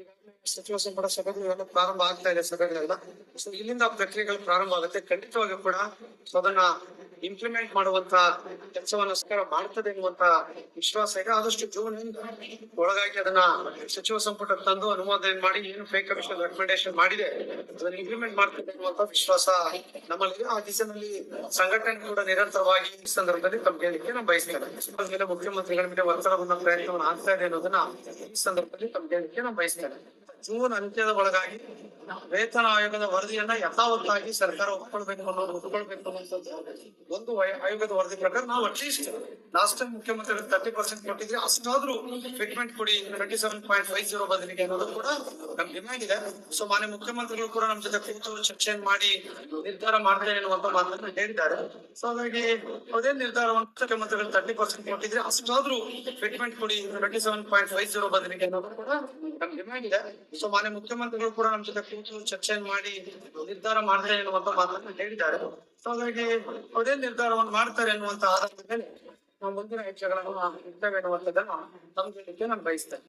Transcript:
ಈಗಾಗಲೇ ಸಚಿವ ಸಂಪುಟ ಸಭೆಗಳು ಇವೆಲ್ಲ ಪ್ರಾರಂಭ ಆಗ್ತಾ ಇದೆ ಸಭೆಗಳೆಲ್ಲ ಸೊ ಇಲ್ಲಿಂದ ಪ್ರಕ್ರಿಯೆಗಳು ಪ್ರಾರಂಭ ಆಗುತ್ತೆ. ಖಂಡಿತವಾಗಿಯೂ ಕೂಡ ಅದನ್ನ ಇಂಪ್ಲಿಮೆಂಟ್ ಮಾಡುವಂತ ಕೆಲಸವನ್ನ ಸರ್ಕಾರ ಮಾಡ್ತದೆ ಎನ್ನುವಂತ ವಿಶ್ವಾಸ ಇದೆ. ಆದಷ್ಟು ಜೂನ್ ಒಳಗಾಗಿ ಅದನ್ನ ಸಚಿವ ಸಂಪುಟ ತಂದು ಅನುಮೋದನೆ ಮಾಡಿ ಏನು ಫೇಕ್ ಕಮಿಷನ್ ರೆಕಮೆಂಡೇಶನ್ ಮಾಡಿದೆ, ಅದನ್ನ ಇಂಪ್ಲಿಮೆಂಟ್ ಮಾಡ್ತದೆ ಎನ್ನುವಂತ ವಿಶ್ವಾಸ ನಮ್ಮಲ್ಲಿ ಆ ದಿಸೆಯಲ್ಲಿ ಸಂಘಟನೆ ಕೂಡ ನಿರಂತರವಾಗಿ ಈ ಸಂದರ್ಭದಲ್ಲಿ ಹೇಳಿಕೆ ನಾವು ಆದ್ಮೇಲೆ ಮುಖ್ಯಮಂತ್ರಿಗಳ ಮೇಲೆ ಒತ್ತಡವನ್ನ ಪ್ರಯತ್ನವನ್ನು ಆಗ್ತಾ ಇದೆ ಅನ್ನೋದನ್ನ ಈ ಸಂದರ್ಭದಲ್ಲಿ ಹೇಳಿಕೆ ನಾವು ಬಯಸ್ತೇನೆ. যাবে ಜೂನ್ ಅಂತ್ಯದ ಒಳಗಾಗಿ ವೇತನ ಆಯೋಗದ ವರದಿಯನ್ನ ಯಥಾವತ್ತಾಗಿ ಸರ್ಕಾರ ಒಪ್ಕೊಳ್ಬೇಕು ಅನ್ನೋದು, ಒಪ್ಕೊಳ್ಬೇಕು ಅನ್ನುವಂಥದ್ದು ಒಂದು ಆಯೋಗದ ವರದಿ ಪ್ರಕಾರ ನಾವು ಅಟ್ಲೀಸ್ಟ್ ಲಾಸ್ಟ್ ಟೈಮ್ ಮುಖ್ಯಮಂತ್ರಿ ತರ್ಟಿ ಪರ್ಸೆಂಟ್ ಕೊಟ್ಟಿದ್ರೆ ಅಷ್ಟಾದ್ರೂ ಫಿಟ್ಮೆಂಟ್ ಕೊಡಿ twenty seven point five zero ಬದಲಿಗೆ ಅನ್ನೋದು ಕೂಡ ನಮ್ ಡಿಮ್ಯಾಂಡ್ ಇದೆ. ಸೊ ಮಾನ್ಯ ಮುಖ್ಯಮಂತ್ರಿಗಳು ಕೂಡ ನಮ್ ಜೊತೆ ಕೂತು ಚರ್ಚೆಯನ್ನು ಮಾಡಿ ನಿರ್ಧಾರ ಮಾಡ್ತಾರೆ ಅನ್ನುವಂತ ಮಾತನ್ನ ಹೇಳಿದ್ದಾರೆ. ಸೊ ಹಾಗಾಗಿ ಅದೇ ನಿರ್ಧಾರವನ್ನು ಮುಖ್ಯಮಂತ್ರಿಗಳು ತರ್ಟಿ ಪರ್ಸೆಂಟ್ ಕೊಟ್ಟಿದ್ರೆ ಅಷ್ಟಾದ್ರೂ ಫಿಟ್ಮೆಂಟ್ ಕೊಡಿ twenty seven point five zero ಬದಲಿಗೆ ಅನ್ನೋದು ಕೂಡ ನಮ್ ಡಿಮ್ಯಾಂಡ್ ಇದೆ. ಸೊ ಮಾನ್ಯ ಮುಖ್ಯಮಂತ್ರಿಗಳು ಕೂಡ ನಮ್ಮ ಜೊತೆ ಕೂತು ಚರ್ಚೆ ಮಾಡಿ ನಿರ್ಧಾರ ಮಾಡ್ತಾರೆ ಎನ್ನುವಂತ ಮಾತನ್ನ ಹೇಳಿದ್ದಾರೆ. ಸೊ ಹಾಗಾಗಿ ಅದೇ ನಿರ್ಧಾರವನ್ನು ಮಾಡ್ತಾರೆ ಎನ್ನುವಂತ ಆಧಾರದ ಮೇಲೆ ನಾವು ಮುಂದಿನ ಹೆಜ್ಜೆಗಳನ್ನು ಇರ್ತೇವೆ ಎನ್ನುವಂಥದ್ದನ್ನ ತಮ್ಮ ನಾನು ಬಯಸ್ತೇನೆ.